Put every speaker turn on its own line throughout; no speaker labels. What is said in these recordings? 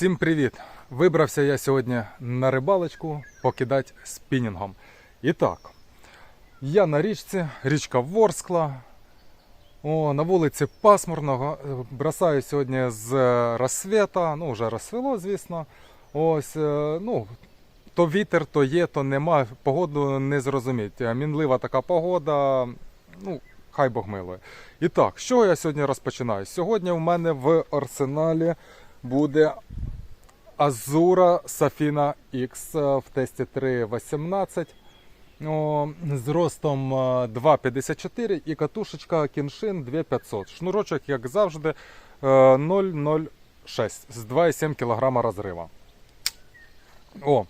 Всім привіт! Вибрався я сьогодні на рибалочку покидати спінінгом. І так, я на річці, річка Ворскла. О, на вулиці пасмурно. е, Бросаю сьогодні з розсвіта. Ну, вже розсвіло, звісно. Ось, е, ну, то вітер, то є, то нема. Погоду не зрозуміть. Е, Мінлива така погода. Ну, хай Бог милує. І так, з я сьогодні розпочинаю? Сьогодні в мене в арсеналі буде Azura Safina X е, в тесті 3.18 з ростом е, 2,54 і катушечка Kenshin 2500. Шнурочок, як завжди, е, 0,06 з 2,7 кг розрива. О,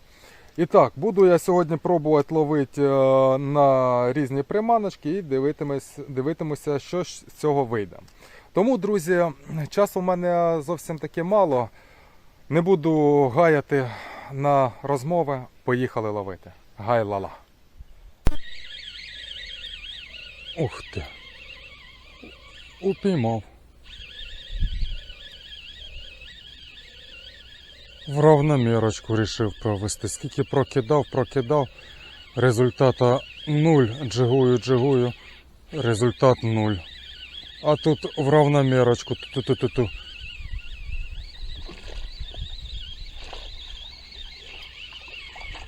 і так, буду я сьогодні пробувати ловити е, на різні приманочки і дивитимусь, дивитимуся, що з цього вийде. Тому, друзі, часу в мене зовсім таки мало. Не буду гаяти на розмови. Поїхали ловити. Гай-лала. Ух ти. Упіймав. В равномірочку рішив провести. Скільки прокидав, прокидав. Результата нуль. Джигую, джигую. Результат нуль. А тут в равномірочку. Ту-ту-ту-ту.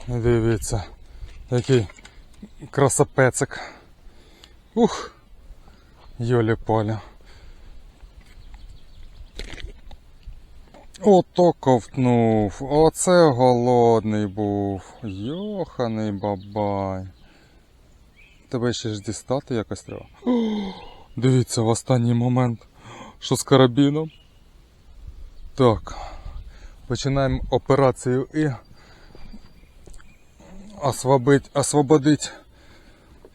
Дивіться, який красопецик. Ух, йолі поля. Ото ковтнув, оце голодний був. Йоханий бабай. Тебе ще ж дістати якось треба. Дивіться в останній момент, що з карабіном. Так, починаємо операцію і освободить, освободить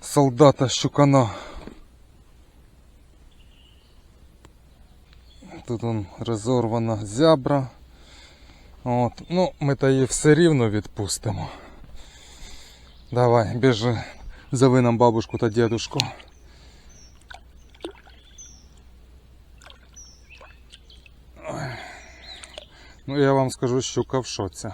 солдата щукана. Тут он розорвана зябра. От. Ну, ми та її все рівно відпустимо. Давай, біжи, зови нам бабушку та дедушку. Ну, я вам скажу, щука в шоці.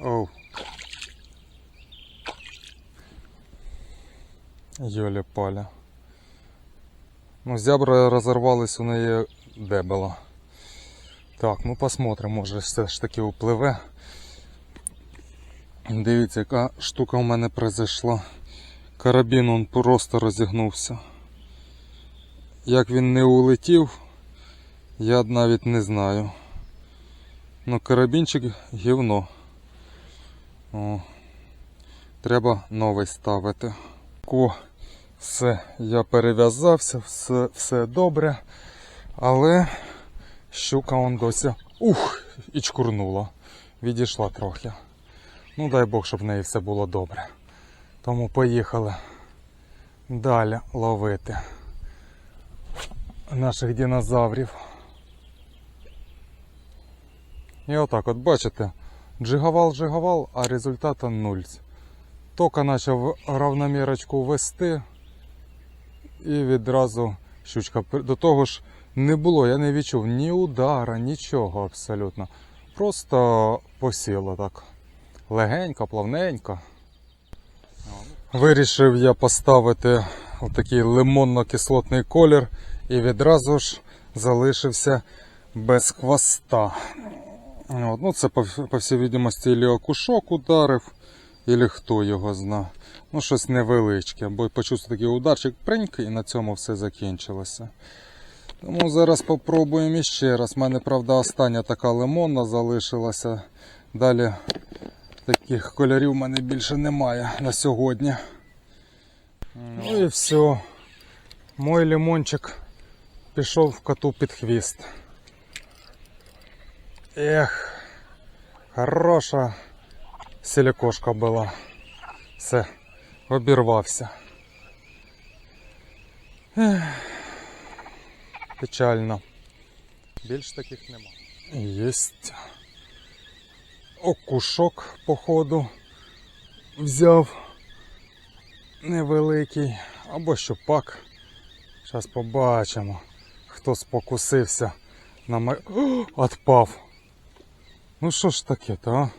Оу. Йоля поля. Ну, зябра розорвались у неї дебело. Так, ну посмотрим, може все ж таки впливе. Дивіться, яка штука у мене произошла. Карабін он просто розігнувся. Як він не улетів, я навіть не знаю. Ну карабінчик гівно. О, треба новий ставити. О, все, я перев'язався, все, все добре. Але щука он досі. Ух! І чкурнула. Відійшла трохи. Ну дай Бог, щоб в неї все було добре. Тому поїхали далі ловити наших динозаврів. І отак, от бачите, джиговал, а результата нуль. Тока почав равномірочку вести і відразу щучка. До того ж не було, я не відчув ні удара, нічого абсолютно. Просто посіло так. Легенько, плавненько. Вирішив я поставити такий лимонно-кислотний колір і відразу ж залишився без хвоста. От, ну Це, по, по всій відомості, ілі окушок ударив, ілі хто його зна. Ну, щось невеличке, бо почувствував такий ударчик преньк і на цьому все закінчилося. Тому зараз спробуємо іще раз. У мене, правда, остання така лимонна залишилася. Далі таких кольорів в мене більше немає на сьогодні. Ну і все. Мой лимончик пішов коту під хвіст. Ех, хороша силікошка була. Все, обірвався. Ех, печально. Більш таких нема. Єсть. Окушок, походу, взяв невеликий або щупак. Зараз побачимо. Хто спокусився на ме... Отпав. Ну що ж таке-то, а?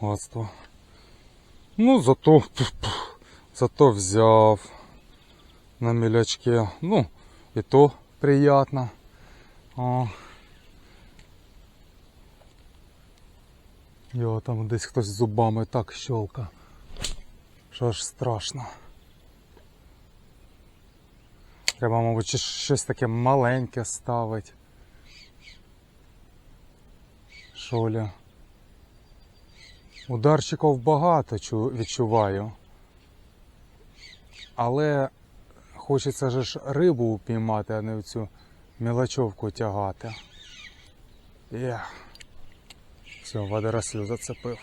Гадство. Ну, зато, зато взяв на мілячке. Ну, і то приятно. О. Його там десь хтось зубами так щолка. Що ж страшно. Треба, мабуть, щось таке маленьке ставити. Шоля. Ударчиків багато відчуваю. Але хочеться ж рибу упіймати, а не цю мілочовку тягати. Є. Все, водорослю зацепив.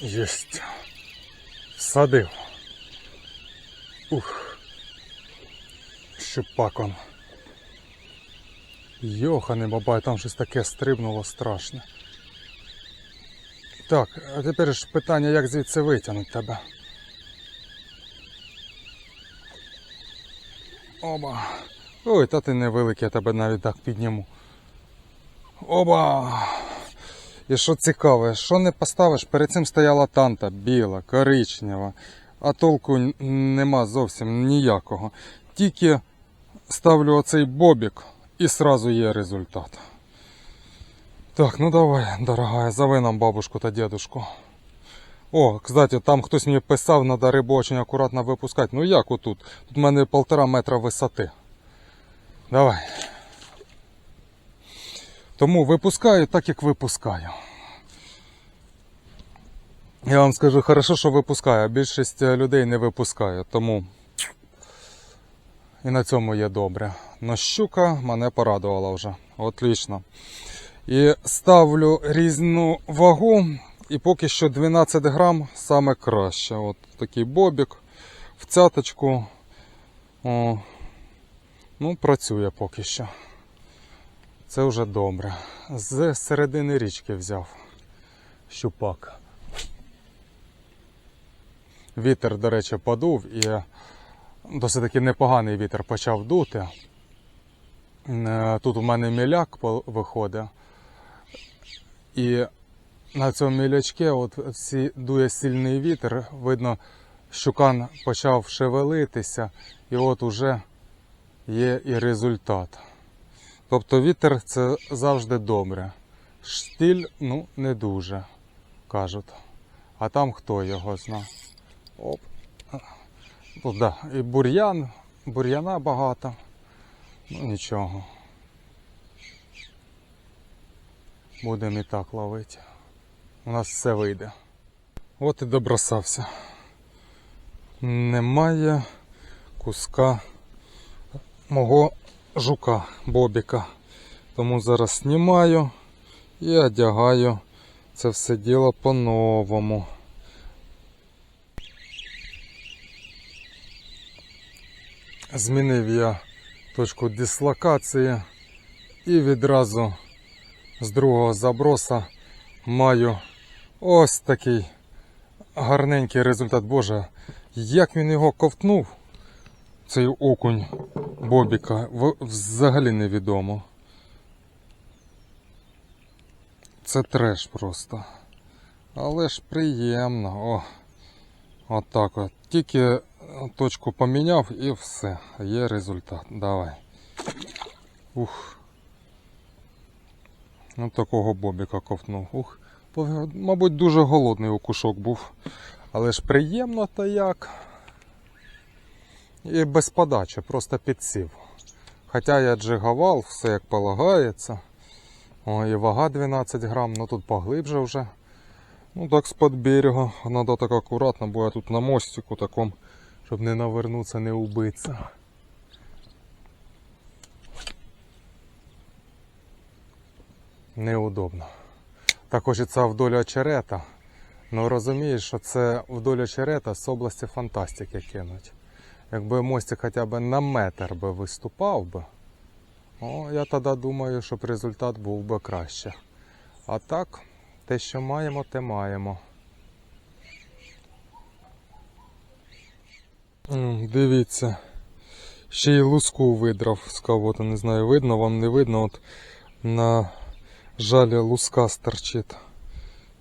Єсть. Всадив. Ух. Щупак он. Йоханий бабай, там щось таке стрибнуло страшне. Так, а тепер ж питання, як звідси витягнути тебе. Оба. Ой, та ти невеликий, я тебе навіть так підніму. Оба! І що цікаве, що не поставиш, перед цим стояла танта біла, коричнева, а толку нема зовсім ніякого. Тільки ставлю оцей бобік і сразу є результат. Так, ну давай, дорогая, зови нам бабушку та дедушку. О, кстати, там хтось мені писав, треба рибу очень акуратно випускати. Ну як отут? Тут в мене полтора метра висоти. Давай. Тому випускаю так, як випускаю. Я вам скажу, хорошо, що випускаю, а більшість е, людей не випускає, тому і на цьому є добре. Но щука мене порадувала вже. Отлично. І ставлю різну вагу, і поки що 12 грам саме краще. От такий бобік в цяточку. О, ну, працює поки що. Це вже добре. З середини річки взяв щупак. Вітер, до речі, подув і досить таки непоганий вітер почав дути. Е, Тут у мене міляк виходить. І на цьому мілячке от дує сильний вітер. Видно, щукан почав шевелитися, і от уже є і результат. Тобто вітер це завжди добре. Штиль, ну, не дуже, кажуть. А там хто його зна. Оп. Тут, да. І бур'ян, бур'яна багато. Ну нічого. Будемо і так ловити. У нас все вийде. От і добросався. Немає куска мого жука Бобіка. Тому зараз знімаю і одягаю це все діло по-новому. Змінив я точку дислокації і відразу з другого заброса маю ось такий гарненький результат. Боже, як він його ковтнув, цей окунь Бобіка, взагалі невідомо. Це треш просто. Але ж приємно. О, отак от. Тільки точку поміняв і все. Є результат. Давай. Ух. Ну такого бобіка ковтнув. Ух. Мабуть, дуже голодний окушок був. Але ж приємно та як. І без подачі, просто підсів. Хоча я джиговал, все як полагається. О, і вага 12 грам, ну тут поглибже вже. Ну так з-під берега. Надо так акуратно, бо я тут на мостику таком, щоб не навернуться, не убитися. Неудобно. Так хочеться вдоль очерета. Ну розумієш, що це вдоль очерета з області фантастики кинуть. Якби мостик хоча б на метр би виступав би, о, я тоді думаю, щоб результат був би краще. А так, те, що маємо, те маємо. Дивіться, Ще й луску видрав з кого-то, не знаю, видно вам не видно. От на жалі луска стерчить.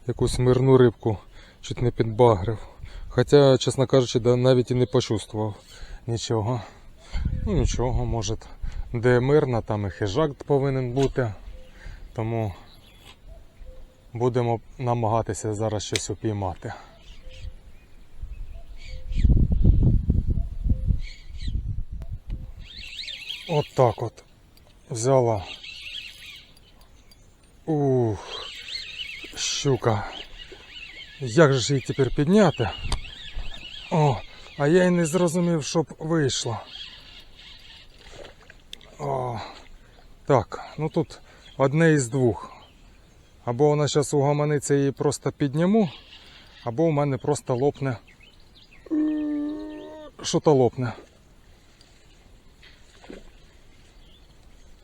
Якусь мирну рибку чуть не підбагрив. Хоча, чесно кажучи, навіть і не почувствував нічого. Ну нічого, може, де мирно, там і хижак повинен бути. Тому будемо намагатися зараз щось упіймати. От так от. Взяла. Ух, щука. Як же її тепер підняти? О, а я й не зрозумів, щоб вийшло. О, так, ну тут одне із двох. Або вона зараз угаманиться і її просто підніму, або у мене просто лопне. Що то лопне.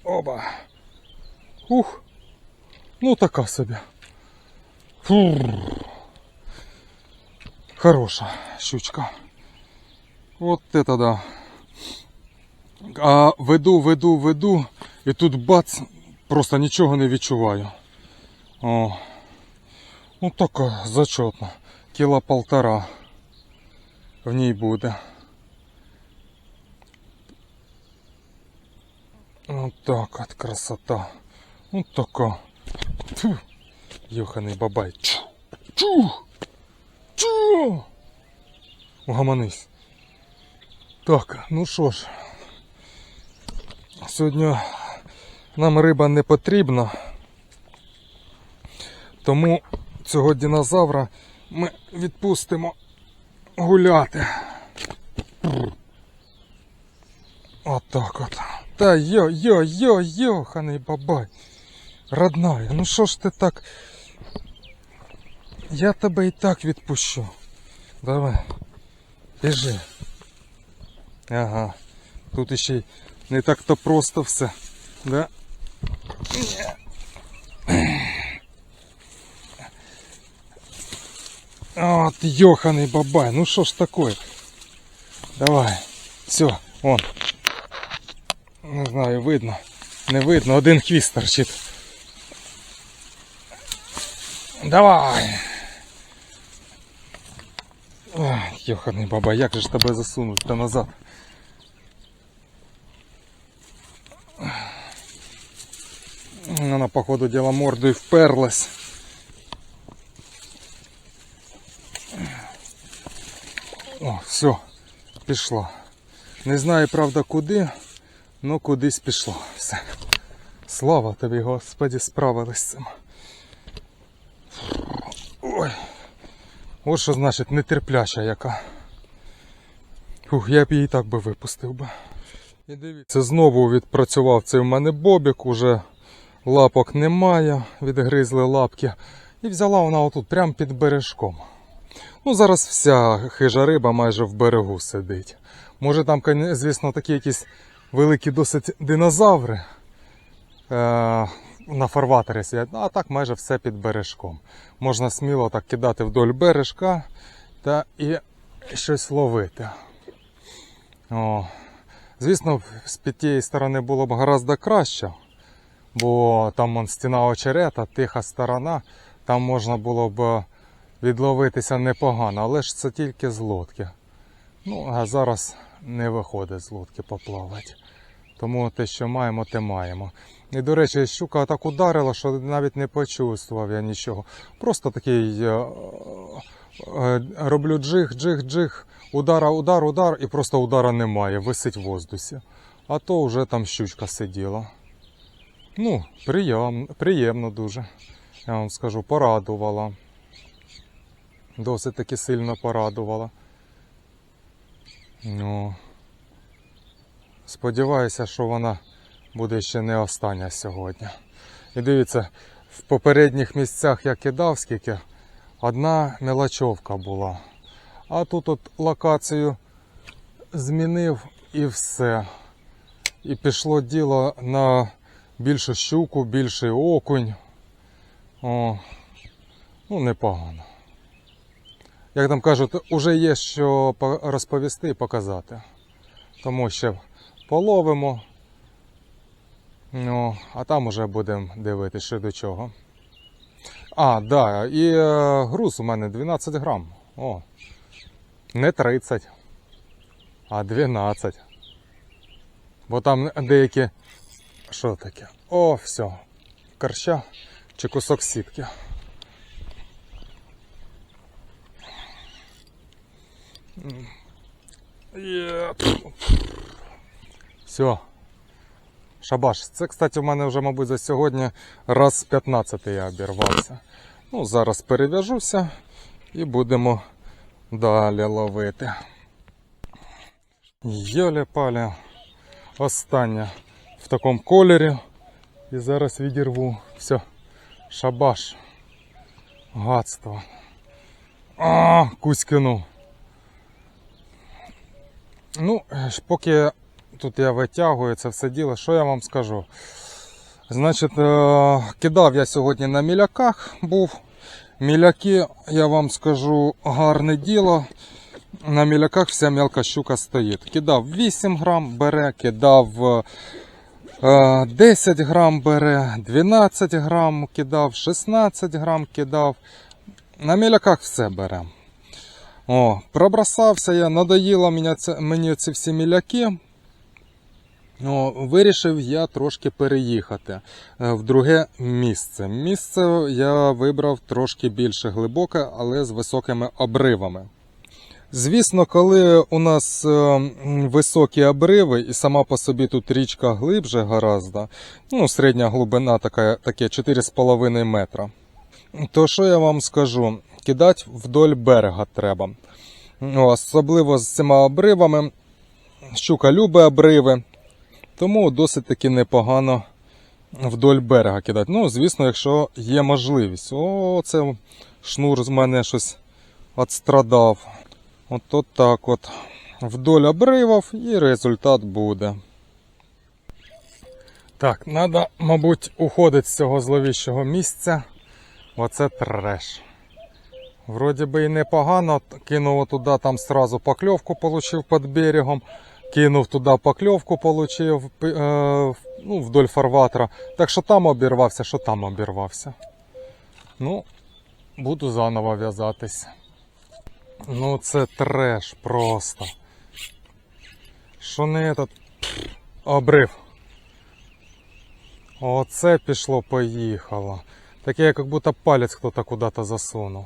Оба. Ух. Ну така собі. Фур. Хороша щучка. От это да. А веду, веду, веду, і тут бац, просто нічого не відчуваю. О. Ну така зачетна. Кіла полтора в ній буде. Вот так от красота. Вот така. Фу. Йоханий бабай. Чу. Чу. Чу. Угаманись. Так, ну що ж. Сьогодні нам риба не потрібна. Тому цього динозавра ми відпустимо гуляти. Отак от. Та йо, йо, йо, йоханий бабай. Родная, ну що ж ти так? Я тебе і так відпущу. Давай. Біжи. Ага. Тут іще й не так-то просто все. Да? От, йоханий бабай, ну що ж такое? Давай. Все, вон. Не знаю, видно. Не видно, один хвіст торчить. Давай. Йоханий баба, як же ж тебе засунуть та назад? Вона, походу, діла мордою вперлась. О, все, пішла. Не знаю, правда, куди, але кудись пішла. Все. Слава тобі, Господі, справились з цим. Ой. От що значить нетерпляча яка. Фух, я б її так би випустив би. І дивіться, знову відпрацював цей в мене бобік, уже лапок немає, відгризли лапки. І взяла вона отут прямо під бережком. Ну, зараз вся хижа риба майже в берегу сидить. Може там, звісно, такі якісь великі досить динозаври е- на фарватері сидять, а так майже все під бережком. Можна сміло так кидати вдоль бережка та і щось ловити. О. Звісно, з під тієї сторони було б гораздо краще, бо там вон, стіна очерета, тиха сторона, там можна було б відловитися непогано, але ж це тільки з лодки. Ну, а зараз не виходить з лодки поплавати. Тому те, що маємо, те маємо. І, до речі, щука так ударила, що навіть не почувствував я нічого. Просто такий е, е, роблю джиг, джиг, джиг, удара, удар, удар, і просто удара немає, висить в воздусі. А то вже там щучка сиділа. Ну, приємно, приємно дуже. Я вам скажу, порадувала. Досить таки сильно порадувала. Ну, сподіваюся, що вона буде ще не остання сьогодні. І дивіться, в попередніх місцях я кидав скільки, одна мелочовка була. А тут от локацію змінив і все. І пішло діло на більшу щуку, більший окунь. О, ну, непогано. Як там кажуть, уже є що розповісти і показати. Тому ще половимо. Ну, а там уже будемо дивитися, що до чого. А, да, і е, груз у мене 12 грам. О, не 30, а 12. Бо там деякі. Що таке? О, все. Корща чи кусок сітки. Все. Шабаш. Це, кстати, у мене вже, мабуть, за сьогодні раз 15 я обірвався. Ну, зараз перев'яжуся і будемо далі ловити. Йолі паля. Остання в такому кольорі. І зараз відірву. Все. Шабаш. Гадство. А, кузькину. Ну, поки тут я витягую це все діло, що я вам скажу? Значить, е, кидав я сьогодні на міляках був. Міляки, я вам скажу, гарне діло. На міляках вся мелка щука стоїть. Кидав 8 грам бере, кидав е, 10 грам бере, 12 грам кидав, 16 грам кидав. На міляках все бере. О, пробросався я, надоїло мені, ці всі міляки. О, вирішив я трошки переїхати е, в друге місце. Місце я вибрав трошки більше глибоке, але з високими обривами. Звісно, коли у нас е, високі обриви і сама по собі тут річка глибше гораздо, ну, середня глибина така, таке 4,5 метра. То що я вам скажу? Кидати вдоль берега треба. Ну, особливо з цими обривами. Щука любить обриви, тому досить таки непогано вдоль берега кидати. Ну, звісно, якщо є можливість. О, це шнур з мене щось відстрадав. От, от так от. Вдоль обривів і результат буде. Так, треба, мабуть, уходити з цього зловіщого місця. Оце треш. Вроді би і непогано. Кинув туди, там сразу покльовку получив під берегом. Кинув туди покльовку, получив е, ну, вдоль фарватера. Так що там обірвався, що там обірвався. Ну, буду заново в'язатись. Ну це треш просто. Що не этот обрив. Оце пішло, поїхало. Таке, як будто палець хто-то куди-то засунув.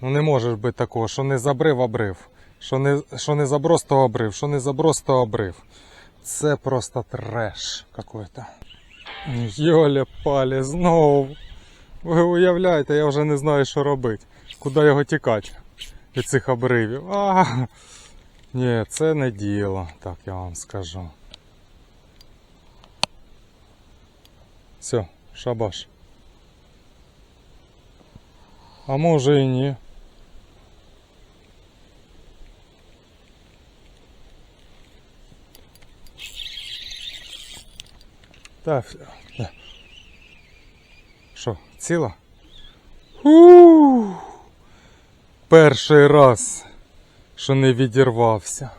Ну не може бути такого, що не забрив, обрив. Що не, що не заброс, то обрив, що не заброс, то обрив. Це просто треш какой-то. Йоля палі, знову. Ви уявляєте, я вже не знаю, що робити. Куди його тікати від цих обривів. А, ні, це не діло, так я вам скажу. Все, шабаш. А може і ні. Так. все. Що, ціла? Ууу. Перший раз, що не відірвався.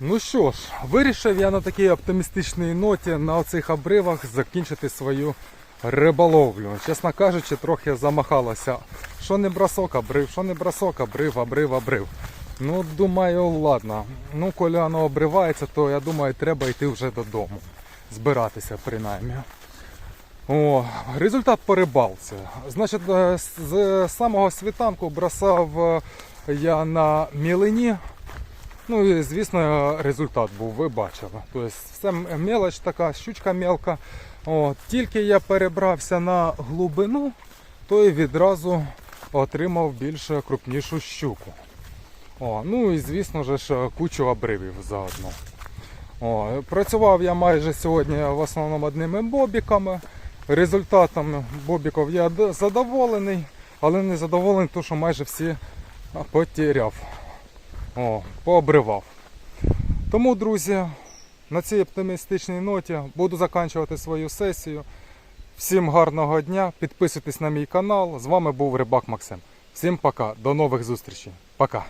Ну що ж, вирішив я на такій оптимістичній ноті на оцих обривах закінчити свою риболовлю. Чесно кажучи, трохи замахалося. Що не бросок, обрив, що не бросок, обрив, обрив, обрив. Ну, думаю, ладно. Ну, коли воно обривається, то я думаю, треба йти вже додому. Збиратися принаймні. О, результат по рибалці. Значить, е, з- з самого світанку бросав е, я на мілині. Ну і звісно, результат був, ви бачили. Тобто все мелоч така, щучка мелка. О, тільки я перебрався на глибину, то і відразу отримав більш крупнішу щуку. О, ну і звісно ж кучу обривів заодно. О, працював я майже сьогодні в основному одними бобіками. Результатом бобіків я задоволений, але не задоволений, тому що майже всі потеряв. О, пообривав. Тому, друзі, на цій оптимістичній ноті буду закінчувати свою сесію. Всім гарного дня, підписуйтесь на мій канал. З вами був Рибак Максим. Всім пока, до нових зустрічей. Пока.